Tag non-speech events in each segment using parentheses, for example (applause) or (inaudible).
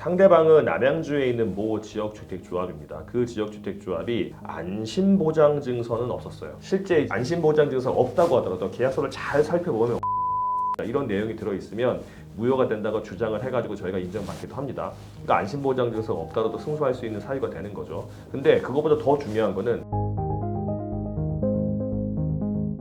상대방은 남양주에 있는 모 지역주택조합입니다. 그 지역주택조합이 안심보장증서는 없었어요. 실제 안심보장증서 없다고 하더라도 계약서를 잘 살펴보면 (laughs) 이런 내용이 들어있으면 무효가 된다고 주장을 해가지고 저희가 인정받기도 합니다. 그러니까 안심보장증서가 없다고도 승소할 수 있는 사유가 되는 거죠. 근데 그거보다 더 중요한 거는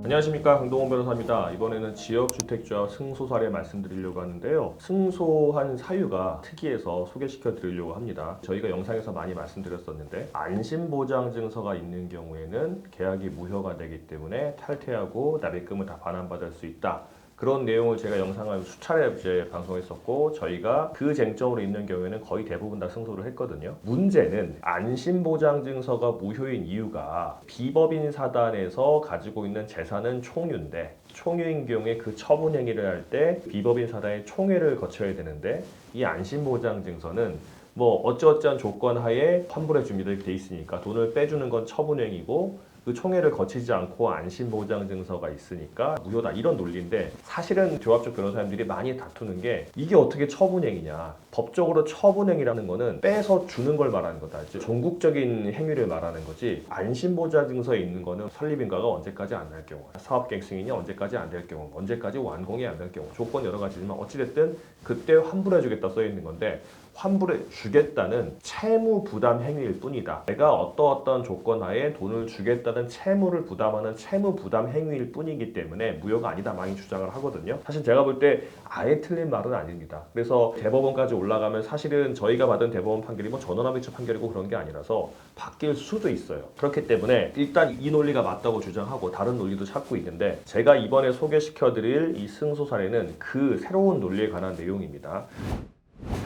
안녕하십니까 강동원 변호사입니다. 이번에는 지역주택조합 승소 사례 말씀드리려고 하는데요. 승소한 사유가 특이해서 소개시켜 드리려고 합니다. 저희가 영상에서 많이 말씀드렸었는데 안심보장증서가 있는 경우에는 계약이 무효가 되기 때문에 탈퇴하고 납입금을 다 반환받을 수 있다. 그런 내용을 제가 영상을 수차례 이제 방송했었고 저희가 그 쟁점으로 있는 경우에는 거의 대부분 다 승소를 했거든요. 문제는 안심보장증서가 무효인 이유가 비법인 사단에서 가지고 있는 재산은 총유인데 총유인 경우에 그 처분 행위를 할 때 비법인 사단의 총회를 거쳐야 되는데 이 안심보장증서는 뭐 어쩌어쩌한 조건 하에 환불해 이렇게 돼 있으니까 돈을 빼주는 건 처분행위고 그 총회를 거치지 않고 안심보장증서가 있으니까 무효다. 이런 논리인데 사실은 조합적 변호사님들이 많이 다투는 게 이게 어떻게 처분행위냐. 법적으로 처분행위라는 거는 빼서 주는 걸 말하는 거다. 전국적인 행위를 말하는 거지 안심보장증서에 있는 거는 설립인가가 언제까지 안 날 경우 사업갱승이냐 언제까지 안 될 경우 언제까지 완공이 안 될 경우 조건 여러 가지지만 어찌됐든 그때 환불해 주겠다 써 있는 건데 환불해 주겠다는 채무 부담 행위일 뿐이다. 내가 어떠어떤 조건 하에 돈을 주겠다는 채무를 부담하는 채무 부담 행위일 뿐이기 때문에 무효가 아니다 많이 주장을 하거든요. 사실 제가 볼 때 아예 틀린 말은 아닙니다. 그래서 대법원까지 올라가면 사실은 저희가 받은 대법원 판결이 뭐 전원합의체 판결이고 그런 게 아니라서 바뀔 수도 있어요. 그렇기 때문에 일단 이 논리가 맞다고 주장하고 다른 논리도 찾고 있는데 제가 이번에 소개시켜드릴 이 승소 사례는 그 새로운 논리에 관한 내용입니다.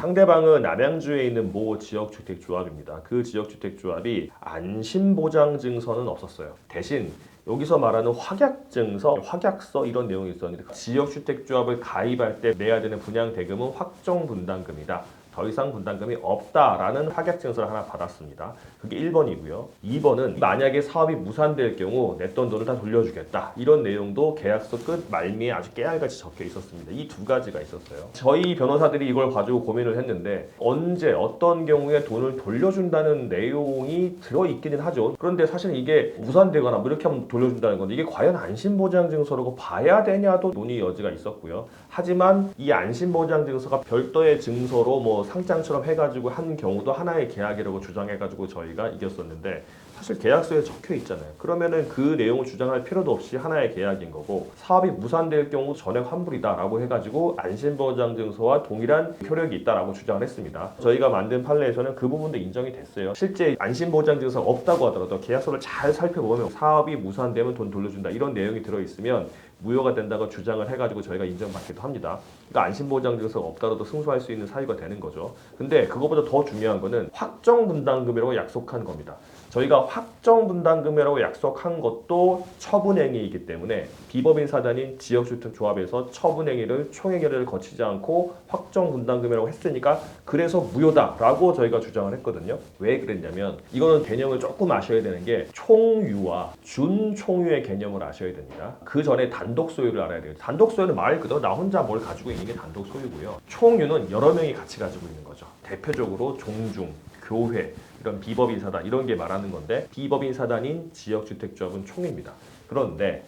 상대방은 남양주에 있는 모 지역주택조합입니다. 그 지역주택조합이 안심보장증서는 없었어요. 대신 여기서 말하는 확약증서, 확약서 이런 내용이 있었는데 지역주택조합을 가입할 때 내야 되는 분양대금은 확정분담금이다. 더 이상 분담금이 없다라는 확약증서를 하나 받았습니다. 그게 1번이고요. 2번은 만약에 사업이 무산될 경우 냈던 돈을 다 돌려주겠다. 이런 내용도 계약서 끝 말미에 아주 깨알같이 적혀 있었습니다. 이 두 가지가 있었어요. 저희 변호사들이 이걸 가지고 고민을 했는데 언제 어떤 경우에 돈을 돌려준다는 내용이 들어있기는 하죠. 그런데 사실 이게 무산되거나 뭐 이렇게 하면 돌려준다는 건데 이게 과연 안심보장 증서라고 봐야 되냐도 논의 여지가 있었고요. 하지만 이 안심보장 증서가 별도의 증서로 뭐 상장처럼 해가지고 한 경우도 하나의 계약이라고 주장해가지고 저희가 이겼었는데 사실 계약서에 적혀 있잖아요. 그러면은 그 내용을 주장할 필요도 없이 하나의 계약인 거고 사업이 무산될 경우 전액 환불이다라고 해가지고 안심보장증서와 동일한 효력이 있다라고 주장을 했습니다. 저희가 만든 판례에서는 그 부분도 인정이 됐어요. 실제 안심보장증서 없다고 하더라도 계약서를 잘 살펴보면 사업이 무산되면 돈 돌려준다 이런 내용이 들어 있으면 무효가 된다고 주장을 해가지고 저희가 인정받기도 합니다. 그러니까 안심보장증서가 없다고도 승소할 수 있는 사유가 되는 거죠. 근데 그거보다 더 중요한 거는 확정분담금이라고 약속한 겁니다. 저희가 확정 분담금이라고 약속한 것도 처분행위이기 때문에 비법인 사단인 지역주택조합에서 처분행위를 총회결을 거치지 않고 확정 분담금이라고 했으니까 그래서 무효다라고 저희가 주장을 했거든요. 왜 그랬냐면 이거는 개념을 조금 아셔야 되는 게 총유와 준총유의 개념을 아셔야 됩니다. 그 전에 단독 소유를 알아야 돼요. 단독 소유는 말 그대로 나 혼자 뭘 가지고 있는 게 단독 소유고요. 총유는 여러 명이 같이 가지고 있는 거죠. 대표적으로 종중, 교회, 이런 비법인 사단 이런 게 말하는 건데 비법인 사단인 지역주택조합은 총입니다. 그런데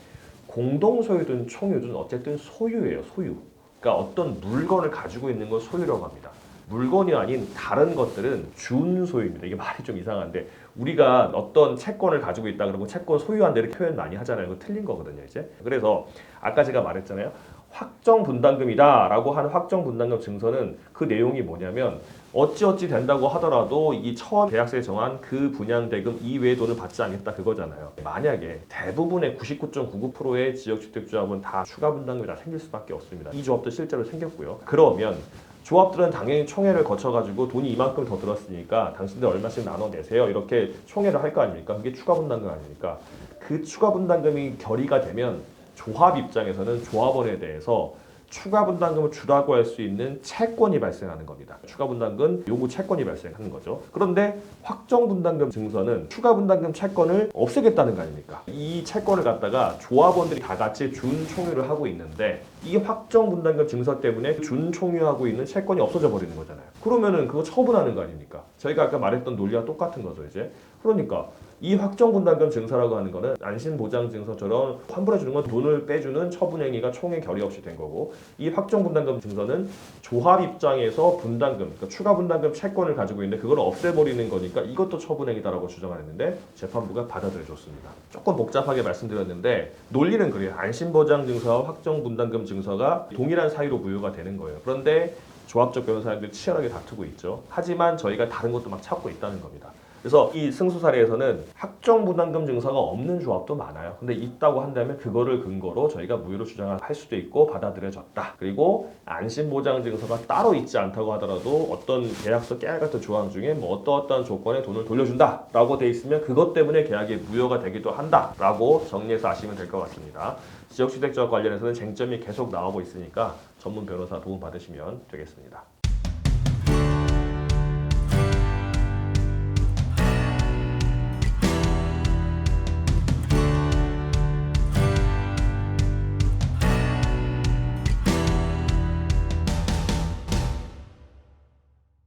공동 소유든 총유든 어쨌든 소유예요, 소유. 그러니까 어떤 물건을 가지고 있는 걸 소유라고 합니다. 물건이 아닌 다른 것들은 준소유입니다. 이게 말이 좀 이상한데 우리가 어떤 채권을 가지고 있다 그러고 채권 소유한다 이렇게 표현 많이 하잖아요. 이거 틀린 거거든요, 이제. 그래서 아까 제가 말했잖아요. 확정 분담금이다라고 하는 확정 분담금 증서는 그 내용이 뭐냐면 어찌어찌 된다고 하더라도 이 처음 계약서에 정한 그 분양 대금 이외의 돈을 받지 않겠다 그거잖아요. 만약에 대부분의 99.99%의 지역 주택 조합은 다 추가 분담금이 다 생길 수밖에 없습니다. 이 조합도 실제로 생겼고요. 그러면 조합들은 당연히 총회를 거쳐가지고 돈이 이만큼 더 들었으니까 당신들 얼마씩 나눠내세요 이렇게 총회를 할 거 아닙니까? 그게 추가 분담금 아닙니까? 그 추가 분담금이 결의가 되면 조합 입장에서는 조합원에 대해서 추가 분담금을 주라고 할 수 있는 채권이 발생하는 겁니다. 추가 분담금 요구 채권이 발생하는 거죠. 그런데 확정 분담금 증서는 추가 분담금 채권을 없애겠다는 거 아닙니까? 이 채권을 갖다가 조합원들이 다 같이 준 총유를 하고 있는데 이 확정 분담금 증서 때문에 준총유하고 있는 채권이 없어져 버리는 거잖아요. 그러면은 그거 처분하는 거 아닙니까? 저희가 아까 말했던 논리와 똑같은 거죠, 이제. 그러니까 이 확정 분담금 증서라고 하는 거는 안심 보장 증서처럼 환불해 주는 건 돈을 빼주는 처분 행위가 총회 결의 없이 된 거고 이 확정 분담금 증서는 조합 입장에서 분담금, 그러니까 추가 분담금 채권을 가지고 있는데 그걸 없애버리는 거니까 이것도 처분 행위다라고 주장하는데 재판부가 받아들여 줬습니다. 조금 복잡하게 말씀드렸는데 논리는 그래요. 안심 보장 증서와 확정 분담금 증서가 동일한 사유로 부여가 되는 거예요. 그런데 조합적 변호사님들이 치열하게 다투고 있죠. 하지만 저희가 다른 것도 막 찾고 있다는 겁니다. 그래서 이 승소 사례에서는 확정 부담금 증서가 없는 조합도 많아요. 근데 있다고 한다면 그거를 근거로 저희가 무효로 주장을 할 수도 있고 받아들여졌다. 그리고 안심 보장 증서가 따로 있지 않다고 하더라도 어떤 계약서 깨알 같은 조항 중에 뭐 어떠어떠한 조건에 돈을 돌려준다라고 돼 있으면 그것 때문에 계약이 무효가 되기도 한다라고 정리해서 아시면 될 것 같습니다. 지역주택 조합 관련해서는 쟁점이 계속 나오고 있으니까 전문 변호사 도움 받으시면 되겠습니다.